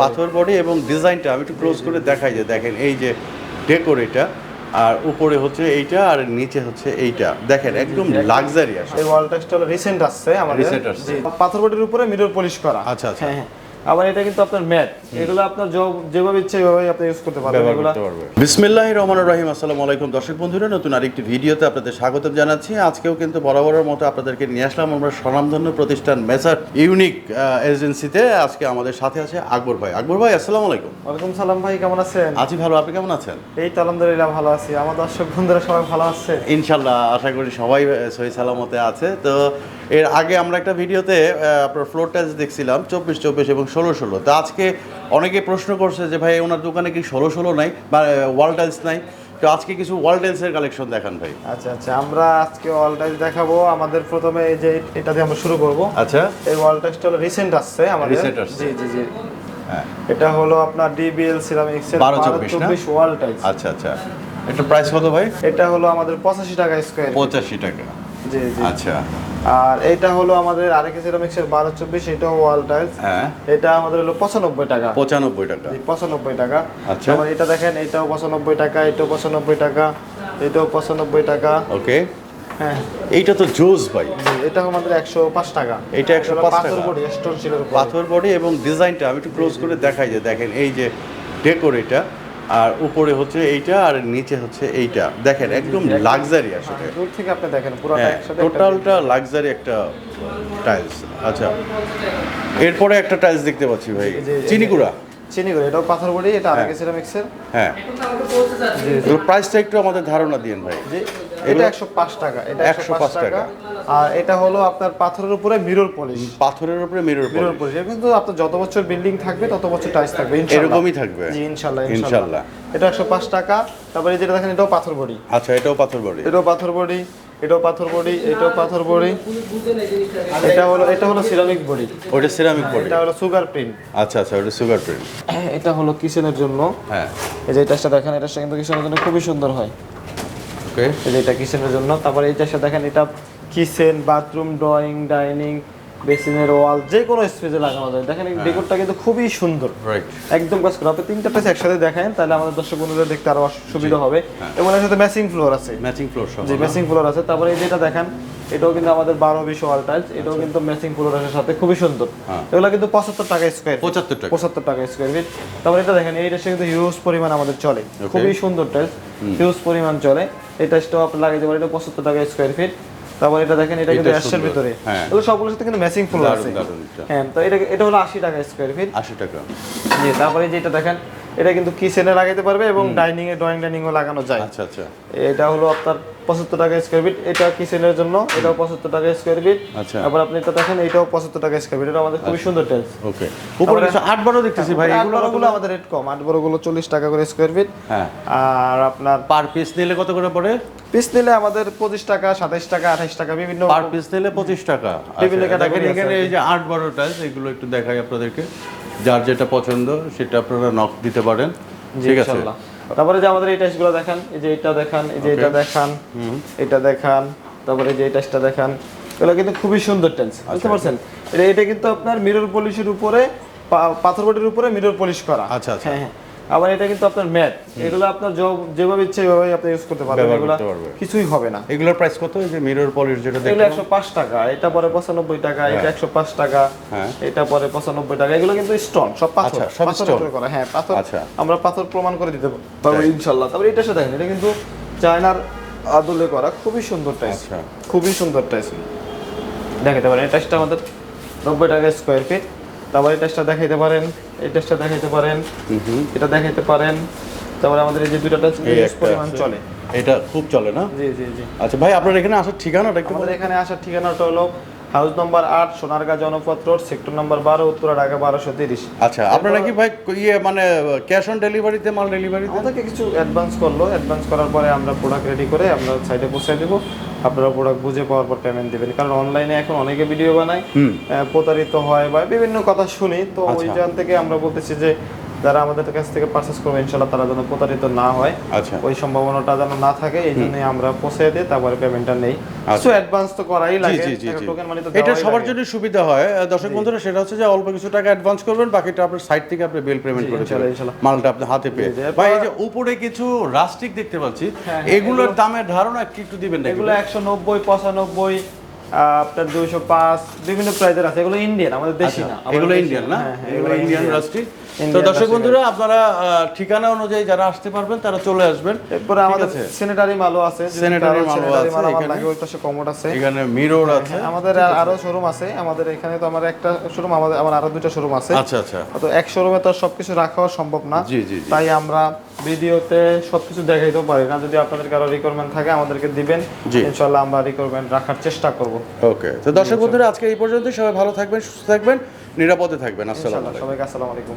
পাথর বডি। এবং ডিজাইনটা আমি একটু ক্লোজ করে দেখাই যে দেখেন এই যে ডেকোর এটা আর উপরে হচ্ছে এইটা আর নিচে হচ্ছে এইটা। দেখেন একদম লাক্সারি আসলে এই ওয়াল টেক্সটাইল রিসেন্ট আসছে আমাদের। পাথর বডির উপরে মিরর পলিশ করা। আচ্ছা, আচ্ছা। হ্যাঁ হ্যাঁ। আবার এটা কিন্তু আপনার ম্যাট এগুলো আপনার যেভাবে ইচ্ছে ওইভাবে আপনি ইউজ করতে পারবেন এগুলো। করতে পারবে বিসমিল্লাহ রহমান রহিম আসসালামু আলাইকুম। দর্শক বন্ধুরা নতুন আরেকটি ভিডিওতে আপনাদের স্বাগত জানাচ্ছি। আজকেও কিন্তু বরাবরের মতো আপনাদেরকে নিয়ে আসলাম আমরা স্বনামধন্য প্রতিষ্ঠান মেসার ইউনিক এজেন্সিতে। আজকে আমাদের সাথে আছে আকবর ভাই। আকবর ভাই আসসালামু আলাইকুম। ওয়ালাইকুম সালাম ভাই কেমন আছেন? আছি ভালো আপনি কেমন আছেন? এই তো আলহামদুলিল্লাহ ভালো আছি। আমার দর্শক বন্ধুরা সবাই ভালো আছে। ইনশাল্লাহ আশা করি সবাই সহি সালামতে আছে। তো এর আগে আমরা একটা ভিডিওতে আপনার ফ্লোর টাইলস দেখছিলাম চব্বিশ চব্বিশ এবং ষোলো ষোলো। তো আজকে অনেকে প্রশ্ন করছে যে ভাই ওনার দোকানে কি ষোলো ষোলো নাই বা ওয়াল টাইলস নাই? তো আজকে কিছু ওয়াল টাইলসের কালেকশন দেখান ভাই। আচ্ছা আচ্ছা আমরা আজকে ওয়াল টাইলস দেখাবো। আমাদের প্রথমে এই যে এটা দিয়ে আমরা শুরু করব। আচ্ছা। এই ওয়াল টাইলসটা হলো রিসেন্ট আসছে আমাদের। রিসেন্ট আসছে। জি জি জি। হ্যাঁ। এটা হলো আপনার ডিবিএল সিরামিক্স এর 12 24 না? 24 ওয়াল টাইলস আচ্ছা আচ্ছা। এটা প্রাইস কত ভাই? এটা হলো আমাদের পঁচাশি টাকা স্কোয়ার পঁচাশি টাকা। জি জি। আচ্ছা। আর এটা হলো আমাদের আরেকে সিরামিক্স এর বারো চব্বিশ এটাও ওয়াল টাইলস হ্যাঁ। এটা আমাদের হলো পঁচানব্বই টাকা। পঁচানব্বই টাকা। পঁচানব্বই টাকা। আচ্ছা। আবার এটা দেখেন এটাও পঁচানব্বই টাকা এটাও পঁচানব্বই টাকা এটাও পঁচানব্বই টাকা। ওকে। হ্যাঁ। এইটা তো জোস ভাই। এটা আমাদের একশো পাঁচ টাকা। এটা 105 পাথর টাকা। বডি স্টোন উপর। পাথর বডি এবং ডিজাইনটা আমি একটু ক্লোজ করে দেখাই যে দেখেন এই যে ডেকোর এটা আর উপরে হচ্ছে এইটা আর নিচে হচ্ছে এইটা। দেখেন একদম লাক্সারি আসলে। দূর থেকে আপনি দেখেন পুরোটা হ্যাঁ একসাথে টোটালটা লাক্সারি একটা টাইলস আচ্ছা। এরপরে একটা টাইলস দেখতে পাচ্ছি ভাই। চিনিকুড়া চিনি করে এটাও পাথর বডি এটা আরেকে সিরামিক্সের হ্যাঁ। জি প্রাইসটা একটু আমাদের ধারণা দিন ভাই। জি এটা একশো পাঁচ টাকা এটা একশো পাঁচ টাকা। আর এটা হলো আপনার পাথরের উপরে মিরর পলিশ পাথরের উপরে মিরর মিরর পলিশ কিন্তু আপনার যত বছর বিল্ডিং থাকবে তত বছর টাইলস থাকবে এরকমই থাকবে। জি ইনশাল্লাহ। ইনশাল্লাহ। এটা একশো পাঁচ টাকা তারপরে যেটা দেখেন এটাও পাথর বডি। আচ্ছা এটাও পাথর বডি। এটাও পাথর বডি। এটাও পাথর বডি এটাও পাথর বডি। এটা হলো এটা হলো সিরামিক বডি ওটা সিরামিক বডি এটা হলো সুগার প্রিন্ট আচ্ছা আচ্ছা ওটা সুগার প্রিন্ট এটা হলো কিচেনের জন্য। হ্যাঁ। এই যে এটা দেখেন এটা কিন্তু কিচেনের জন্য খুবই সুন্দর হয়। ওকে এই যে এটা কিচেনের জন্য। তারপরে সাথে দেখেন এটা কিচেন বাথরুম ড্রয়িং ডাইনিং বেসিনের ওয়াল যে কোনো স্পেসে লাগানো যায়। দেখেন এই ডেকোরটা কিন্তু খুবই সুন্দর। একদম কাজ করা। আপনি তিনটা পেজ একসাথে দেখেন তাহলে আমাদের দর্শক বন্ধুদের দেখতে আরও সুবিধা হবে। এবং এর সাথে ম্যাচিং ফ্লোর আছে। ম্যাচিং ফ্লোর সহ ম্যাচিং ফ্লোর আছে। তারপরে এই যেটা দেখেন এটাও কিন্তু আমাদের বারো বিশ ওয়াল টাইলস এটাও কিন্তু ম্যাচিং ফ্লোরের সাথে। খুবই সুন্দর। হ্যাঁ। এগুলো কিন্তু পঁচাত্তর টাকা স্কোয়ার পঁচাত্তর টাকা। পঁচাত্তর টাকা স্কোয়ার ফিট তারপরে এটা দেখেন এই টাইলসটা কিন্তু হিউজ পরিমাণ আমাদের চলে। খুবই সুন্দর টাইলস হিউজ পরিমাণ চলে। এই টাইলসটাও আপনি লাগাইতে পারেন এটা পঁচাত্তর টাকা স্কোয়ার ফিট তারপর এটা দেখেন এটা কিন্তু অ্যাশের ভিতরে। হ্যাঁ। এগুলো সবগুলোর সাথে কিন্তু ম্যাচিং ফুল আছে। এটা। হ্যাঁ তো এটা এটা হলো আশি টাকা স্কোয়ার ফিট আশি টাকা। জি তারপরে যে এটা দেখেন এটা কিন্তু কিচেনে লাগাইতে পারবে এবং ডাইনিং এ ড্রয়িং ডাইনিং ও লাগানো যায়। আচ্ছা আচ্ছা। এটা হলো আপনার পঁচাত্তর টাকা স্কোয়ার ফিট এটা কিচেনের জন্য এটাও পঁচাত্তর টাকা স্কোয়ার ফিট আচ্ছা। আবার আপনি এটা দেখেন এটাও পঁচাত্তর টাকা স্কোয়ার ফিট এটা আমাদের খুবই সুন্দর টাইলস ওকে। উপরে কিছু আট বারো দেখতেছি ভাই এগুলো বড়গুলো আমাদের রেট কম। আট বড়গুলো চল্লিশ টাকা করে স্কোয়ার ফিট হ্যাঁ। আর আপনার পার পিস নিলে কত করে পড়ে? পিস নিলে আমাদের পঁচিশ টাকা সাতাইশ টাকা আঠাইশ টাকা বিভিন্ন পার পিস নিলে পঁচিশ টাকা। বিভিন্ন আচ্ছা, দেখেন আছে এখানে এই যে আট বারো টাইলস এগুলো একটু দেখাই আপনাদেরকে। যার যেটা পছন্দ সেটা আপনারা নক দিতে পারেন। ঠিক আছে? তারপরে যে আমাদের এই টাইসগুলো দেখান এই যে এটা দেখান এই যে এটা দেখান এটা দেখান তারপরে যে এই টাইসটা দেখান এগুলো কিন্তু খুবই সুন্দর টেন্স আচ্ছা। বুঝতে পারছেন? এটা এটা কিন্তু আপনার মিরর পলিশের উপরে পাথর বটির উপরে মিরর পলিশ করা। আচ্ছা, আচ্ছা। হ্যাঁ হ্যাঁ। আবার এটা কিন্তু আপনার ম্যাট এগুলো আপনার যেভাবে ইচ্ছে ওইভাবে আপনি ইউজ করতে পারবেন। এগুলো কিছুই হবে না। এগুলোর প্রাইস কত? এই যে মিরর পলিশ যেটা এগুলো দেখলাম। একশো পাঁচ টাকা এটা পরে পঁচানব্বই টাকা এটা একশো পাঁচ টাকা হ্যাঁ। এটা পরে পঁচানব্বই টাকা। এগুলো কিন্তু স্টোন সব পাথর। আচ্ছা, সব। উপরে করা। হ্যাঁ পাথর আচ্ছা। আমরা পাথর প্রমাণ করে দিতে পারব ইনশাল্লাহ। তারপরে এটা সাথে দেখেন এটা কিন্তু চায়নার আদলে করা খুবই সুন্দর টাইস আচ্ছা। খুবই সুন্দর টাইস দেখাতে পারেন এই টাইসটা আমাদের নব্বই টাকা স্কোয়ার ফিট তারপরে এই টাইসটা দেখাইতে পারেন এই টাইসটা দেখাইতে পারেন এটা দেখাইতে পারেন তারপরে আমাদের এই যে এই হিউজ পরিমাণ চলে। এটা খুব চলে না? জি জি জি। আচ্ছা ভাই আপনার এখানে আসার ঠিকানাটা একটু আমাদের এখানে আসার ঠিকানাটা হলো হাউস নম্বর আট Sonargaon Janapath road sector number বারো উত্তরা ঢাকা বারোশো তিরিশ। আচ্ছা আপনারা কি ভাই ইয়ে মানে ক্যাশ অন ডেলিভারিতে মাল ডেলিভারি আমাদেরকে কিছু অ্যাডভান্স করল। অ্যাডভান্স করার পরে আমরা প্রোডাক্ট রেডি করে আমরা সাইডে পৌঁছে দেবো। আপনারা প্রোডাক্ট বুঝে পাওয়ার পর পেমেন্ট দিবেন। কারণ অনলাইনে এখন অনেকে ভিডিও বানায় প্রতারিত হয় বা বিভিন্ন কথা শুনি। তো আচ্ছা। ওইখান থেকে আমরা বলতেছি যে যারা আমাদের কাছ থেকে পারচেস করবে ইনশাল্লাহ তারা যেন প্রতারিত না হয়। আচ্ছা। ওই সম্ভাবনাটা যেন না থাকে এই জন্যই আমরা পৌঁছে দিই তারপরে পেমেন্টটা নেই। আচ্ছা। কিছু অ্যাডভান্স তো করাই লাগে টোকেন মানি তো এটা সবার জন্য সুবিধা হয়। দর্শক বন্ধুরা সেটা হচ্ছে যে অল্প কিছু টাকা অ্যাডভান্স করবেন বাকিটা আপনার সাইট থেকে আপনি বিল পেমেন্ট করে দেবেন। ইনশাল্লাহ। মালটা আপনি হাতে পেয়ে। ভাই এই যে উপরে কিছু রাস্টিক দেখতে পাচ্ছি হ্যাঁ, এগুলোর দামের ধারণা কি একটু দিবেন নাকি এগুলো একশো নব্বই পঁচানব্বই আপনার দুইশো পাঁচ বিভিন্ন প্রাইজের আছে। এগুলো ইন্ডিয়ান আমাদের দেশি আচ্ছা, না। এগুলো ইন্ডিয়ান না? হ্যাঁ, হ্যাঁ, এগুলো ইন্ডিয়ান রাস্টি তো দর্শক বন্ধুরা আপনারা ঠিকানা অনুযায়ী যারা আসতে পারবেন তারা চলে আসবেন। এরপরে আমাদের আছে? স্যানিটারি মালও আছে। কারও মালও আছে এখানে। ওই পাশে কমোড আছে। এখানে মিরর আছে। হ্যাঁ, আমাদের আরও শোরুম আছে। আমাদের এখানে তো আমার একটা শোরুম আমাদের আমার আরও দুটো শোরুম আছে। আচ্ছা আচ্ছা। তো এক শোরুমে তো সবকিছু রাখাও সম্ভব না। জি জি। তাই আমরা ভিডিওতে সবকিছু দেখাইতেও পারি না। যদি আপনাদের কারও রিকোয়ারমেন্ট থাকে আমাদেরকে দিবেন। ইনশাআল্লাহ আমরা রিকোয়ারমেন্ট রাখার চেষ্টা করব। ওকে। তো দর্শক বন্ধুরা আজকে এই পর্যন্ত সবাই ভালো থাকবেন সুস্থ থাকবেন নিরাপদে থাকবেন। আসসালামু আলাইকুম। সবাইকে আসসালামু আলাইকুম।